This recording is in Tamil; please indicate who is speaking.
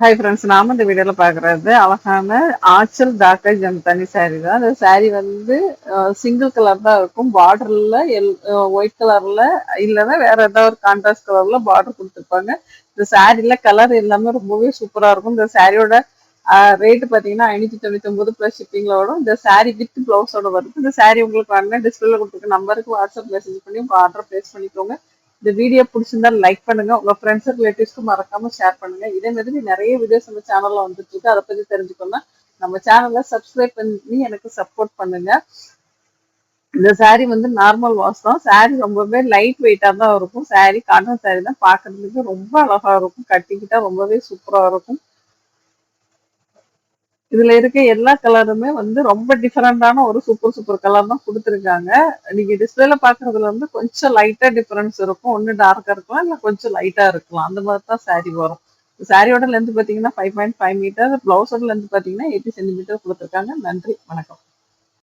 Speaker 1: ஹாய் ஃப்ரெண்ட்ஸ் நாம இந்த வீடியோல பாக்குறது அழகான ஆச்சல் அந்த ஜம்தானி saree தான். அந்த saree வந்து சிங்கிள் கலர் தான் இருக்கும். பார்டர்ல எல் ஒயிட் கலர்ல இல்லைன்னா வேற ஏதாவது ஒரு கான்ட்ராஸ்ட் கலர்ல பார்டர் கொடுத்துருப்பாங்க. இந்த சாரீல கலர் எல்லாமே ரொம்பவே சூப்பரா இருக்கும். இந்த சாரியோட ரேட்டு பார்த்தீங்கன்னா ஐநூற்றி தொண்ணூத்தி ஒன்பது ப்ளஸ் ஷிப்பிங்கில் வரும். இந்த சாரீ வித் பிளவுஸோட வருது. இந்த சாரீ உங்களுக்கு வேணும்னா டிஸ்பிளேல கொடுத்துருக்க நம்பருக்கு வாட்ஸ்அப் மெசேஜ் பண்ணி உங்க ஆர்டர் ப்ளேஸ் பண்ணிக்கோங்க. இந்த வீடியோ பிடிச்சிருந்தா லைக் பண்ணுங்க. உங்க ஃப்ரெண்ட்ஸ் ரிலேட்டிவ்ஸ்க்கு மறக்காம ஷேர் பண்ணுங்க. இதே மாதிரி நிறைய வீடியோஸ் நம்ம சேனல்ல வந்துட்டு இருக்கு. அதை பத்தி தெரிஞ்சுக்கணும் நம்ம சேனலை சப்ஸ்கிரைப் பண்ணி எனக்கு சப்போர்ட் பண்ணுங்க. இந்த saree வந்து நார்மல் வாஷ் தான். saree ரொம்பவே லைட் வெயிட்டா தான் இருக்கும். saree காட்டன் saree தான் பாக்குறதுக்கு ரொம்ப அழகா இருக்கும். கட்டிக்கிட்டா ரொம்பவே சூப்பரா இருக்கும். இதுல இருக்க எல்லா கலருமே வந்து ரொம்ப டிஃபரெண்டான ஒரு சூப்பர் சூப்பர் கலர் தான் கொடுத்துருக்காங்க. நீங்க டிஸ்பிளேல பாக்குறதுல வந்து கொஞ்சம் லைட்டா டிஃபரன்ஸ் இருக்கும். ஒன்னு டார்க்கா இருக்கலாம் இல்ல கொஞ்சம் லைட்டா இருக்கலாம். அந்த மாதிரி தான் சாரி வரும். சாரியோட லென்த் பாத்தீங்கன்னா ஃபைவ் பாயிண்ட் ஃபைவ் மீட்டர் பிளவுஸோட லென்த் பாத்தீங்கன்னா எயிட்டி சென்டிமீட்டர் கொடுத்துருக்காங்க. நன்றி வணக்கம்.